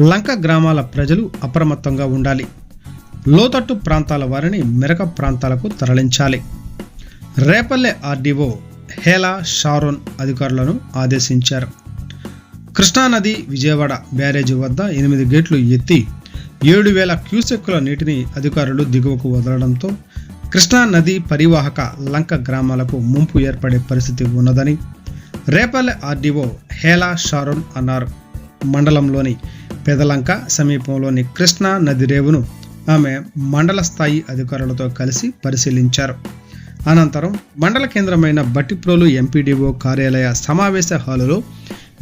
లంక గ్రామాల ప్రజలు అప్రమత్తంగా ఉండాలి. లోతట్టు ప్రాంతాల వారిని మెరక ప్రాంతాలకు తరలించాలి. రేపల్లె ఆర్డీఓ హేలా షారోన్ అధికారులను ఆదేశించారు. కృష్ణానది విజయవాడ బ్యారేజీ వద్ద ఎనిమిది గేట్లు ఎత్తి ఏడు వేల క్యూసెక్కుల నీటిని అధికారులు దిగువకు వదలడంతో కృష్ణా నది పరివాహక లంక గ్రామాలకు ముంపు ఏర్పడే పరిస్థితి ఉన్నదని రేపల్లె ఆర్డీఓ హేలా షారోన్ అన్నారు. మండలంలోని పెదలంక సమీపంలోని కృష్ణా నది రేవును ఆమె మండల స్థాయి అధికారులతో కలిసి పరిశీలించారు. అనంతరం మండల కేంద్రమైన బట్టిప్రోలు ఎంపీడీఓ కార్యాలయ సమావేశ హాలులో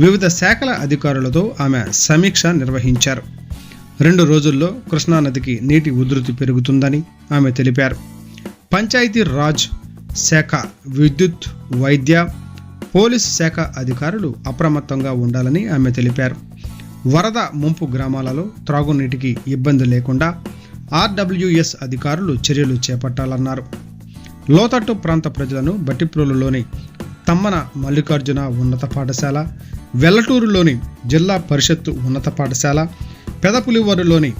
వివిధ శాఖల అధికారులతో ఆమె సమీక్ష నిర్వహించారు. రెండు రోజుల్లో కృష్ణానదికి నీటి ఉధృతి పెరుగుతుందని ఆమె తెలిపారు. పంచాయతీ రాజ్ శాఖ విద్యుత్ వైద్య పోలీస్ శాఖ అధికారులు అప్రమత్తంగా ఉండాలని ఆమె తెలిపారు. వరద ముంపు గ్రామాలలో త్రాగునీటికి ఇబ్బంది లేకుండా ఆర్డబ్ల్యూఎస్ అధికారులు చర్యలు చేపట్టాలన్నారు. లోతట్టు ప్రాంత ప్రజలను బట్టిప్రోలులోని తమ్మన మల్లికార్జున ఉన్నత పాఠశాల వెల్లటూరులోని జిల్లా పరిషత్తు ఉన్నత పాఠశాల పెదపులివరులోని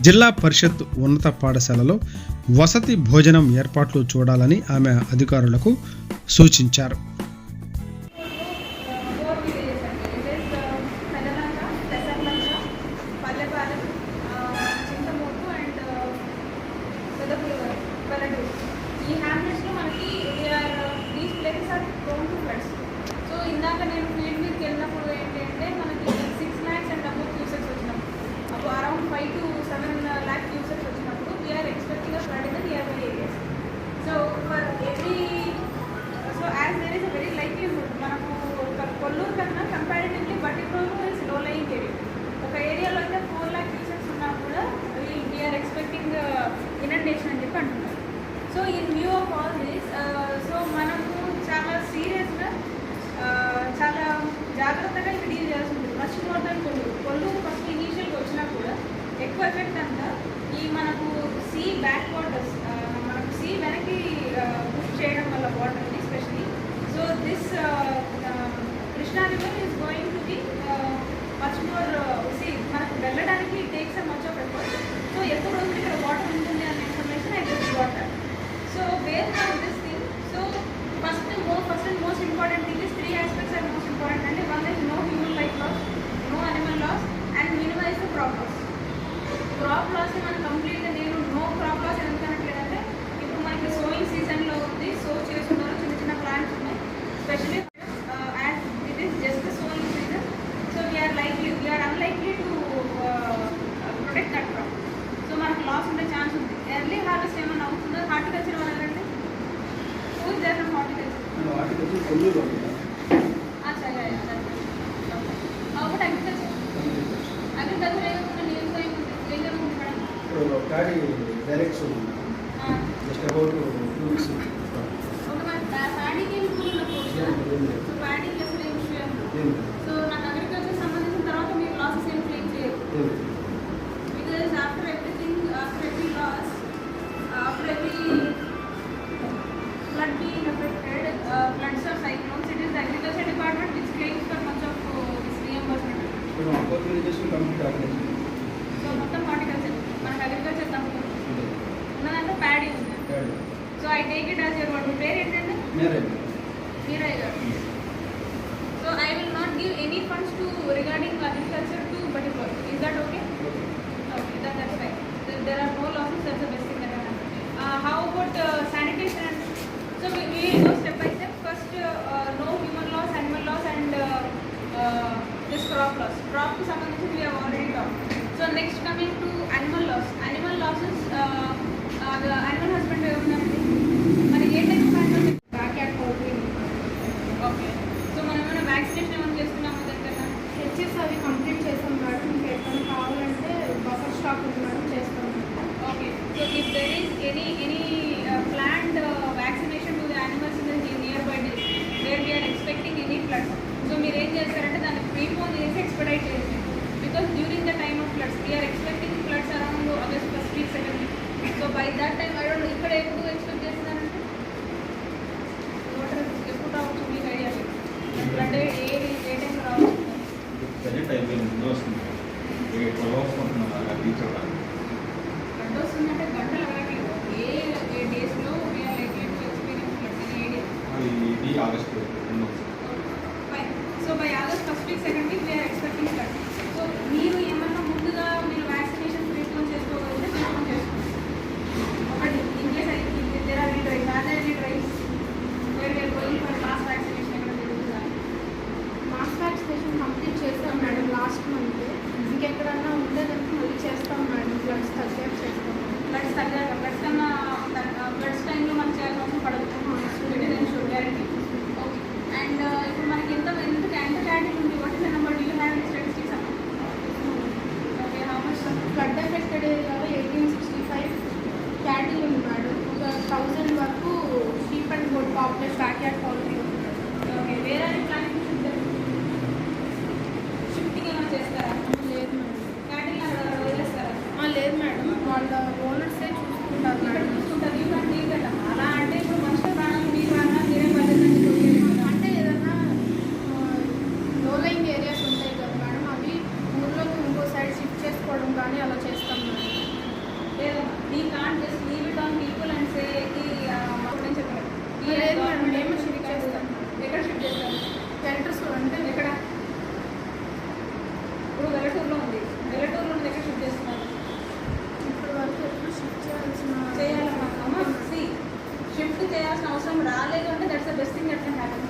జిల్లా పరిషత్ ఉన్నత పాఠశాలలో వసతి భోజనం ఏర్పాట్లు చూడాలని ఆమె అధికారులకు సూచించారు ఫోర్ విలేజెస్ అండి విలేజ్ పెదలంక పెసర్లంక పల్లెపాలెం చింతమూరు అండ్ పెదపులివరం పల్లెటూరు ఈ హ్యామ్లెట్స్లో మనకి we're these places are prone to floods so ఇందాక నేను ఫీల్డ్ మీదకి వెళ్ళినప్పుడు ఏంటంటే మనకి six lakhs and above cusecs వచ్చినాం. అప్పుడు around five to seven lakh cusecs వచ్చినప్పుడు we're expecting flood in the nearby areas so for every so as there is a very likelihood మనము ఒక కొల్లూరు కన్నా comparatively Bhattiprolu is low lying area ఒక ఏరియాలో అయితే four lakh uses ఉన్నా కూడా we are expecting inundation అని చెప్పి అంటున్నారు so in view of all this so మనము చాలా సీరియస్గా చాలా జాగ్రత్తగా ఇక్కడ డీల్ చేయాల్సి ఉంటుంది first more than Kolluru Kolluru first ఇనీషియల్గా వచ్చినా కూడా ఎక్కువ ఎఫెక్ట్ అంతా ఈ మనకు సీ బ్యాక్ వాటర్స్ మనకు సీ వెనక్కి పుష్ చేయడం వల్ల వాటర్ని especially so this Krishna river is going to be much more sea మనకు వెళ్ళడానికి takes much of effort so ఎక్కువ రోజులు ఇక్కడ వాటర్ ఉంటుంది అనే information I just water so where for this thing so first మో first and most important thing is three aspects are most important అంటే one is no human life loss no animal loss and minimize the crop loss crop loss మనం కంప్లీట్గా నేను no crop loss ఎందుకు అనట్లేదంటే ఇప్పుడు మనకి sowing సీజన్లో ఉంది so చేస్తున్నారు చిన్న చిన్న ప్లాంట్స్ ఉన్నాయి specially as it is just sowing season so we're likely we're unlikely to protect that crop so మనకు లాస్ ఉండే ఛాన్స్ ఉంది ఎర్లీ హార్వెస్ట్ ఏమైనా అవుతుందో హార్టికల్చర్ వాళ్ళంటే ఫుడ్ దేర్ ఫ్రమ్ హార్టికల్చర్ వాటికి వచ్చి కొల్లూరు అచ్చా ఒకటి అగ్రికల్చర్ అగ్రికల్చర్ ఏమన్నా నీళ్ళు ఏం జరుగుతుంది మేడం ఇప్పుడు paddy directs just about two weeks ఒక మన ప్యాడీకి పూల్ సో ప్యాడీకి అసలు ఏం విషయం సో నాకు అగ్రికల్చర్ సంబంధించిన తర్వాత మీరు లాసెస్ ఏం క్లెయిమ్ చేయరు because after everything after every loss after every flood being affected, uh, floods or cyclones, it is the agriculture department which claims for much of uh, this reimbursement. ఇప్పుడు మా four villages complete అవ్వలేదు so మొత్తం agriculture ఉన్నదంతా paddy ఉంది. So I take it as your మీ పేరు ఏంటంటే మీరయ్య గారు so I will not give any funds to regarding agriculture to particular is that okay okay that that's fine there are no losses that's the best thing that have how about sanitation so we will go step by step first uh, no human loss animal loss and uh, uh, this crop loss crop కి సంబంధించి we have already talked so next coming to animal loss animal losses uh, uh, the animal husband ఏముందండి మరి ఏ type of animal backyard poultry okay so మనం ఏమైనా vaccination ఏమైనా చేస్తున్నామా దగ్గర HS అవి కంప్లీట్ చేసాం మేడం ఇంకా ఎక్కడ కావాలంటే బఫర్ స్టాక్ ఉంది మేడం చేస్తాం Okay, so if there is any any uh, planned uh, vaccination to the animals in the nearby district where we are expecting any floods, so మీరు ఏం చేస్తారంటే దాన్ని ప్రీపోన్ చేసి ఎక్స్పెడైట్ చేసి because during the time of floods we're expecting floods around August first week second week so by that time I don't ఇక్కడ ఎప్పుడు expect చేస్తున్నారంటే water ఎప్పుడు రావచ్చు మీకు ఐడియా లేదు ఫ్లడ్ ఏ ఏ టైం రావచ్చు కానీ టైం ముందు వస్తుంది ఏ ట్వెల్వ్ అవర్స్ ఉంటున్నాం అలా రీచ్ అవ్వడానికి గంట వస్తుందంటే గంటలు అవ్వట్లేదు ఏ ఏ డేస్లో we're likely to experience flood A day అది ఇది ఆగస్ట్ రెండు fine so by August first week second week we're expecting flood so మీరు ఏమన్నా ముందుగా మీరు వ్యాక్సినేషన్ ప్రిస్పోన్ చేసుకోగలిగితే ప్రిస్పోన్ చేసుకోండి ఒకటి ఇన్ కేస్ అయితే there are any drives are any drives where where going for mass vaccination ఎక్కడ జరుగుతుందా మాస్ వ్యాక్సినేషన్ కంప్లీట్ చేస్తాం మేడం లాస్ట్ మంత్ ఇంకెక్కడన్నా ఉండేదంటే మళ్ళీ చేస్తాం మేడం బ్లడ్స్ తగ్గాక చేస్తాం తగ్గ తగ్గాక బ్లడ్స్ కన్నా బ్లడ్స్ టైంలో మనం చేయాల్సిన అవసరం పడదు it is ensure guarantee. Okay and ఇప్పుడు మనకి ఎంత ఎంత ఎంత క్యాండిల్ ఉంది what is number do you have any statistics okay how much flood affected eighteen sixty five cattle ఉంది మేడం ఒక థౌజండ్ వరకు sheep and goat population backyard colony okay వేరే ప్లానింగ్ షిఫ్టింగ్ ఏమైనా చేస్తారు లేదు మేడం క్యాండిల్ అక్కడ వదిలేస్తారా ఆ, లేదు మేడం వాళ్ళ ఓనర్సే చూసుకుంటారు ఇక్కడ మేడం చూసుకుంటారు యూ కానీ లీవ్ కదా అలా అంటే ఇప్పుడు మనుషుల ప్రాణాలు మీ ప్రాణాలు మీరే బాధ్యత అంటే ఏదైనా లో లైన్ ఏరియాస్ ఉంటాయి కదా మేడం అవి ఊర్లోకి ఇంకో సైడ్ షిఫ్ట్ చేసుకోవడం కానీ అలా చేస్తాం మేడం లేదమ్మా we can't just leave it on people and say కి నేను చెప్పాను లేదు మేడం, మేము shift చేస్తాం. ఎక్కడ షిఫ్ట్ చేస్తారు సెంటర్స్ అంటే ఎక్కడ ఇప్పుడు వెల్లటూరులో ఉంది వెల్లటూరులో ఉంది ఎక్కడ షిఫ్ట్ చేస్తున్నారు ఇప్పటి వరకు ఎప్పుడు షిఫ్ట్ చేయాల్సిన చేయాలమ్మా అమ్మ సి షిఫ్ట్ చేయాల్సిన అవసరం రాలేదు అంటే that's the best thing that can happen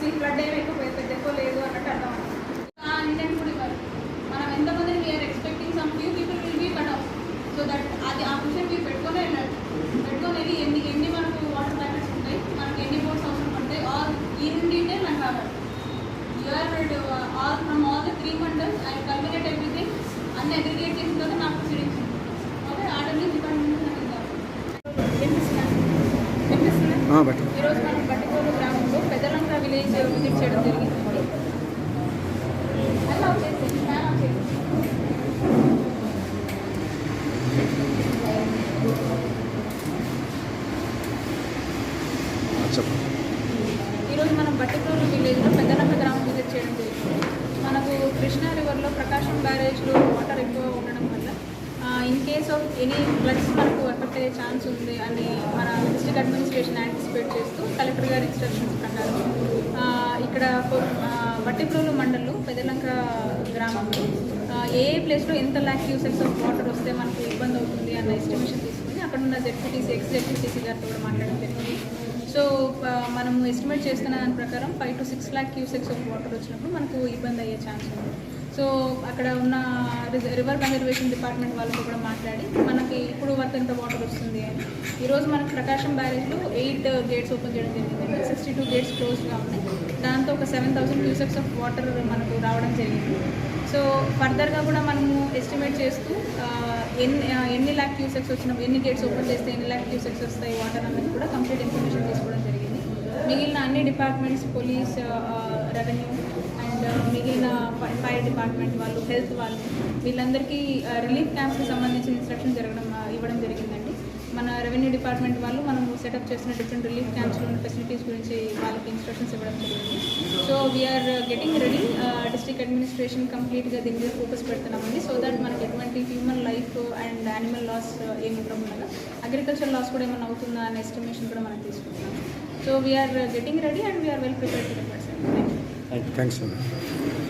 see flood ఏమి ఎక్కువ పెద్ద పెద్ద ఎక్కువ లేదు అన్నట్టు అర్థం ఇంటెంట్ కూడా ఇవ్వాలి మనం ఎంతమందిని we're expecting some few people will be cut off so that అది ఆ క్వశ్చన్ మీరు పెట్టుకొని వెళ్ళాలి పెట్టుకొని వెళ్ళి ఎన్ని ఎన్ని మనకు వాటర్ ప్యాకెట్స్ ఉంటాయి మనకి ఎన్ని బోట్స్ అవసరం పడతాయి ఆల్ ఈ నుండి నాకు కావాలి you're all from all the three mandals I culminate everything అన్ని అగ్రిగేట్ చేసిన తర్వాత నాకు ప్రొసీడింగ్స్ ఓకే ఆర్డర్లీ డిపార్ట్మెంట్ నాకు ఇవ్వాలి వినిపిస్తున్నాను వినిపిస్తున్నా బట్ ఈరోజు మనం బట్టికోలు గ్రామంలో పెద్దలంక విలేజ్ విజిట్ చేయడం జరిగిందండి అలా వచ్చేసి ఫ్యాన్ వచ్చేసి చెప్పండి ఈరోజు మనం బట్టికోలు విలేజ్లో పెద్దలంక గ్రామం విజిట్ చేయడం జరిగింది మనకు కృష్ణా రివర్లో ప్రకాశం బ్యారేజ్లో వాటర్ ఎక్కువ ఉండడం వల్ల సో ఎనీ డ్రగ్స్ మనకు ఎఫెక్ట్ అయ్యే ఛాన్స్ ఉంది అని మన డిస్ట్రిక్ట్ అడ్మినిస్ట్రేషన్ యాంటిసిపేట్ చేస్తూ కలెక్టర్ గారి ఇన్స్ట్రక్షన్స్ ప్రకారం ఇక్కడ బట్టిప్రోలు మండలం పెదలంక గ్రామంలో ఏ ఏ ప్లేస్లో ఎంత ల్యాక్ క్యూసెక్స్ ఆఫ్ వాటర్ వస్తే మనకు ఇబ్బంది అవుతుంది అన్న ఎస్టిమేషన్ తీసుకుని అక్కడ ఉన్న జెడ్పీటీసీ ఎక్స్ జెడ్పీటీసీ గారితో కూడా మాట్లాడడం జరిగింది. సో మనము మనం ఎస్టిమేట్ చేస్తున్న దాని ప్రకారం five to six lakh cusecs of water వచ్చినప్పుడు మనకు ఇబ్బంది అయ్యే ఛాన్స్ ఉంది. సో అక్కడ ఉన్న రిజ- రివర్ కన్జర్వేషన్ డిపార్ట్మెంట్ వాళ్ళతో కూడా మాట్లాడి మనకి ఇప్పుడు వరకు ఎంత వాటర్ వస్తుంది అని. ఈరోజు మనకు ప్రకాశం బ్యారేజ్లో ఎయిట్ గేట్స్ ఓపెన్ చేయడం జరిగింది సిక్స్టీ టూ గేట్స్ క్లోజ్గా ఉన్నాయి. దాంతో ఒక seven thousand cusecs of water మనకు రావడం జరిగింది. సో ఫర్దర్గా కూడా మనము ఎస్టిమేట్ చేస్తూ ఎన్ని ఎన్ని ల్యాక్ క్యూసెక్స్ వచ్చిన ఎన్ని గేట్స్ ఓపెన్ చేస్తే ఎన్ని ల్యాక్ క్యూసెక్స్ వస్తాయి వాటర్ అన్నది కూడా కంప్లీట్ ఇన్ఫర్మేషన్ తీసుకోవడం జరిగింది. మిగిలిన అన్ని డిపార్ట్మెంట్స్ పోలీస్ రెవెన్యూ మిగిలిన ఫైర్ డిపార్ట్మెంట్ వాళ్ళు హెల్త్ వాళ్ళు వీళ్ళందరికీ రిలీఫ్ క్యాంప్స్కి సంబంధించిన ఇన్స్ట్రక్షన్ జరగడం ఇవ్వడం జరిగిందండి. మన రెవెన్యూ డిపార్ట్మెంట్ వాళ్ళు మనం సెటప్ చేసిన డిఫరెంట్ రిలీఫ్ క్యాంప్స్లో ఉన్న ఫెసిలిటీస్ గురించి వాళ్ళకి ఇన్స్ట్రక్షన్స్ ఇవ్వడం జరిగింది. So we're getting ready district administration కంప్లీట్గా దీని మీద ఫోకస్ పెడుతున్నామండి. సో దట్ మనకి ఎటువంటి human life and animal loss ఏమి ఉండడం అగ్రికల్చర్ లాస్ కూడా ఏమైనా అవుతుందా అనే ఎస్టిమేషన్ కూడా మనం తీసుకుంటున్నాం. So we're getting ready and we're well prepare to the Thank you. Thanks so much.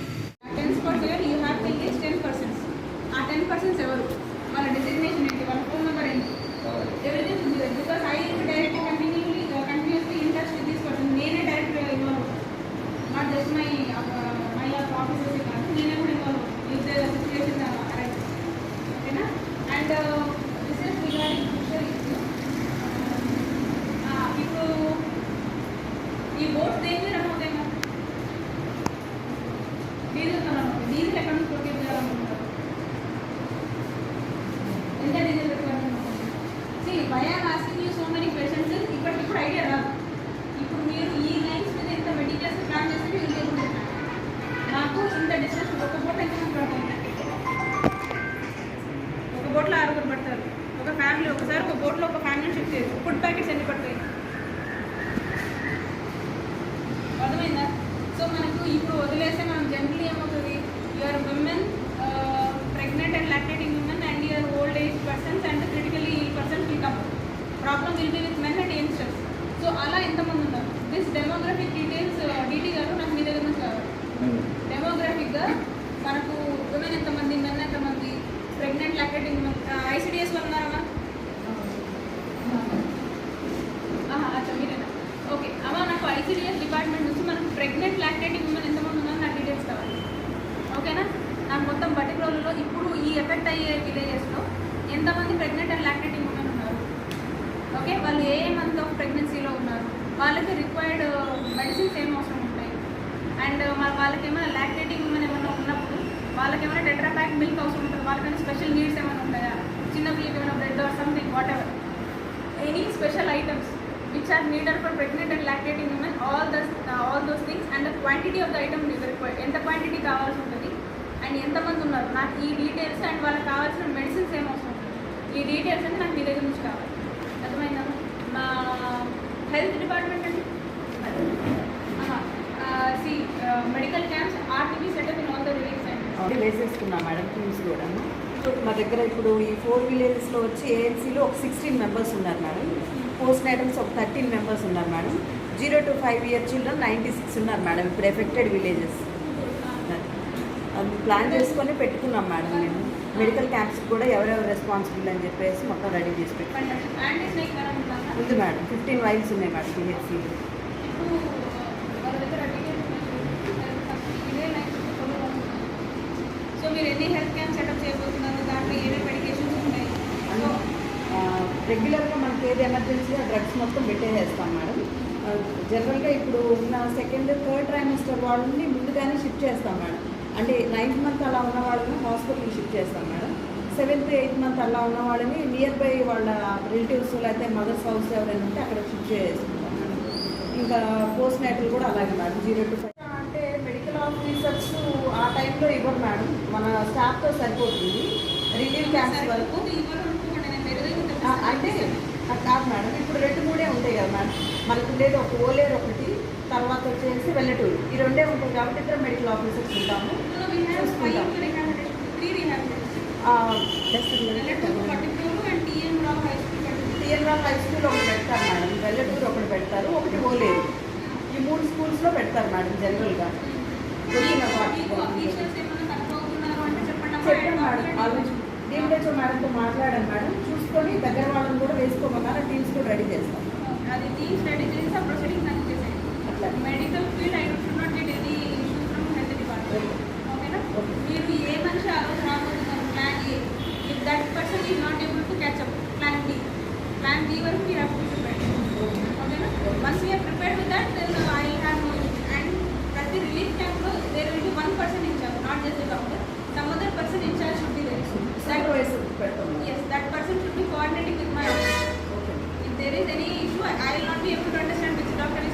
ఎంతమంది ఉన్నారు? దిస్ డెమోగ్రఫిక్ డీటెయిల్స్ డీటీ గారు నాకు మీ దగ్గర నుంచి కావాలి డెమోగ్రఫిక్గా మనకు ఉమెన్ ఎంతమంది మెన్ ఎంతమంది ప్రెగ్నెంట్ లాక్టేటింగ్ ఐసిడిఎస్ ఉన్నారా అచ్చా మీరేనా ఓకే అమ్మా నాకు ఐసిడిఎస్ డిపార్ట్మెంట్ నుంచి మనకు ప్రెగ్నెంట్ లాక్టేటింగ్ ఉమెన్ ఎంతమంది ఉన్నారు నాకు డీటెయిల్స్ కావాలి. ఓకేనా నాకు మొత్తం పర్టికులర్లో ఇప్పుడు ఈ ఎఫెక్ట్ అయ్యే విలేజెస్లో ఎంతమంది ప్రెగ్నెంట్ అండ్ లాక్టేటింగ్ ఉమెన్ ఉన్నారు ఓకే వాళ్ళు ఏ మంత్ ఆఫ్ ప్రెగ్నెన్సీలో ఉన్నారు? వాళ్ళకి రిక్వైర్డ్ మెడిసిన్స్ uh, ఏం అవసరం ఉంటాయి? అండ్ మన వాళ్ళకి ఏమైనా లాక్టేటింగ్ ఉమెన్ ఏమైనా ఉన్నప్పుడు వాళ్ళకి ఏమైనా టెట్రా ప్యాక్ మిల్క్ అవసరం ఉంటుంది? వాళ్ళకైనా స్పెషల్ నీడ్స్ ఏమైనా ఉంటాయా చిన్న పిల్లలకి ఏమైనా bread or something whatever any special items which are needed for pregnant and lactating women all thus all those things and the quantity of the item required ఎంత quantity కావాల్సి ఉంటుంది? అండ్ ఎంతమంది ఉన్నారు? నాకు ఈ డీటెయిల్స్ అండ్ వాళ్ళకి కావాల్సిన medicines ఏమవసరం ఈ డీటెయిల్స్ అంటే నాకు మీ దగ్గర నుంచి కావాలి. అర్థమైందా? మా health department C medical camps are to be setup in all the centres వేసేసుకున్నాం మేడం టీమ్స్ కూడా మా దగ్గర ఇప్పుడు ఈ ఫోర్ విలేజెస్లో వచ్చి ఏఎన్సీలో ఒక సిక్స్టీన్ మెంబర్స్ ఉన్నారు మేడం. పోస్ట్ ఐటమ్స్ ఒక థర్టీన్ మెంబర్స్ ఉన్నారు madam. Zero to five year children ninety six ఉన్నారు మేడం ఇప్పుడు ఎఫెక్టెడ్ విలేజెస్. ప్లాన్ చేసుకొని పెట్టుకున్నాం మేడం మేము. మెడికల్ క్యాంప్స్కి కూడా ఎవరెవరు రెస్పాన్సిబుల్ అని చెప్పేసి మొత్తం రెడీ చేసి వెనం ఉందా మేడం. ఫిఫ్టీన్ వైల్స్ ఉన్నాయి మేడం పిహెచ్సీలో రెగ్యులర్గా మనకి ఏది ఎమర్జెన్సీ ఆ డ్రగ్స్ మొత్తం పెట్టేసేస్తాం మేడం. జనరల్గా ఇప్పుడు ఉన్న సెకండ్ థర్డ్ ట్రైమిస్టర్ వాళ్ళని ముందుగానే షిఫ్ట్ చేస్తాం మేడం. అంటే నైన్త్ మంత్ అలా ఉన్న వాళ్ళని హాస్పిటల్కి షిఫ్ట్ చేస్తాం మేడం. సెవెంత్ ఎయిత్ మంత్ అలా ఉన్న వాళ్ళని నియర్ బై వాళ్ళ రిలేటివ్స్ లేకపోతే మదర్స్ హౌస్ ఎవరైనా ఉంటే అక్కడ షిఫ్ట్ చేసుకుంటాం మేడం. ఇంకా పోస్ట్ నేటల్ కూడా అలాగే మేడం జీరో టు ఫైవ్. అంటే మెడికల్ ఆఫీసర్స్ ఆ టైంలో ఇవ్వరు మేడం. మన స్టాఫ్తో సరిపోతుంది. రిలీవ్ క్యాంప్స్ వరకు. అంటే కాదు మేడం. ఇప్పుడు రెండు మూడే ఉంటాయి కదా మేడం. మనకు ఉండేది ఒక ఓలేరు ఒకటి తర్వాత వచ్చేసి వెల్లటూరు ఈ రెండే ఉంటాయి కాబట్టి ఇద్దరు మెడికల్ ఆఫీసర్స్ ఉంటాము. చూసుకుంటాం. rehabilitation, three హై స్కూల్ ఒకటి పెడతారు మేడం వెల్లటూరు ఒకటి పెడతారు ఒకటి ఓలేరు ఈ మూడు స్కూల్స్లో పెడతారు మేడం జనరల్గా చెప్పాను మేడం మేడంతో మాట్లాడాను మేడం చూసుకొని దగ్గర వాళ్ళని కూడా వేసుకోమన్నారు టీమ్స్ కూడా రెడీ చేస్తాం అది టీమ్ రెడీ చేసి ఆ ప్రొసీడింగ్ నాకు చేసేయండి అట్లా medical field I should not get any issue from health department మీరు ఏ మనిషి ఆ రోజు రాబోతున్నారు plan A. If that person is not able to catch up plan B plan B వరకు మీరు అప్పుడు ప్రిపేర్ ఓకేనా once we're prepare with that I have no and ప్రతి రిలీఫ్ క్యాంప్లో there will be one person in charge not just doctor some other person in charge should be there yes that person should be coordinating with my okay if there is any issue I will not be able to understand with doctor